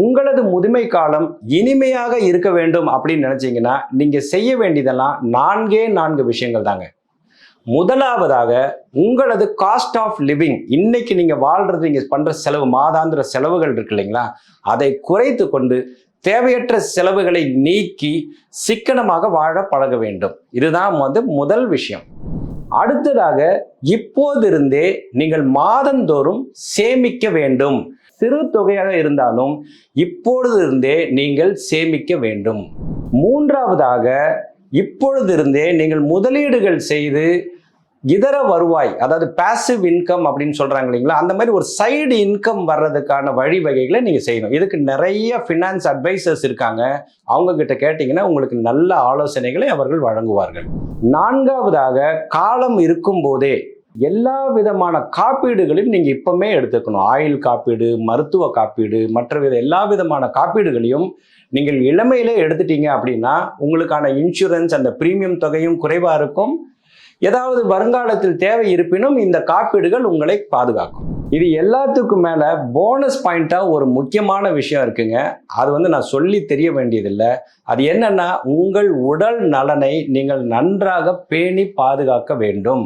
உங்களது முதுமை காலம் இனிமையாக இருக்க வேண்டும் அப்படின்னு நினைச்சீங்கன்னா நீங்க செய்ய வேண்டியதெல்லாம் நான்கே நான்கு விஷயங்கள் தாங்க. முதலாவதாக உங்களது காஸ்ட் ஆஃப் லிவிங் இன்னைக்கு நீங்க வாழ்றது நீங்க பண்ற செலவு மாதாந்திர செலவுகள் இருக்கு இல்லைங்களா? அதை குறைத்து கொண்டு தேவையற்ற செலவுகளை நீக்கி சிக்கனமாக வாழ பழக வேண்டும். இதுதான் வந்து முதல் விஷயம். அடுத்ததாக இப்போதிருந்தே நீங்கள் மாதந்தோறும் சேமிக்க வேண்டும். சிறு தொகையாக இருந்தாலும் இப்பொழுதிருந்தே நீங்கள் சேமிக்க வேண்டும். மூன்றாவதாக இப்பொழுதிருந்தே நீங்கள் முதலீடுகள் செய்து இதர வருவாய் அதாவது பாசிவ் இன்கம் அப்படின்னு சொல்கிறாங்க இல்லைங்களா அந்த மாதிரி ஒரு சைடு இன்கம் வர்றதுக்கான வழிவகைகளை நீங்கள் செய்யணும். இதுக்கு நிறைய ஃபினான்ஸ் அட்வைசர்ஸ் இருக்காங்க. அவங்கக்கிட்ட கேட்டிங்கன்னா உங்களுக்கு நல்ல ஆலோசனைகளை அவர்கள் வழங்குவார்கள். நான்காவதாக காலம் இருக்கும் போதே எல்லா விதமான காப்பீடுகளையும் நீங்கள் இப்பவுமே எடுத்துக்கணும். ஆயில் காப்பீடு மருத்துவ காப்பீடு மற்ற வித எல்லா விதமான காப்பீடுகளையும் நீங்கள் இளமையிலே எடுத்துட்டீங்க அப்படின்னா உங்களுக்கான இன்சூரன்ஸ் அந்த பிரீமியம் தொகையும் குறைவாக இருக்கும். ஏதாவது வருங்காலத்தில் தேவை இருப்பினும் இந்த காப்பீடுகள் உங்களை பாதுகாக்கும். இது எல்லாத்துக்கும் மேலே போனஸ் பாயிண்ட்டாக ஒரு முக்கியமான விஷயம் இருக்குங்க. அது வந்து நான் சொல்லி தெரிய வேண்டியதில்லை. அது என்னன்னா உங்கள் உடல் நலனை நீங்கள் நன்றாக பேணி பாதுகாக்க வேண்டும்.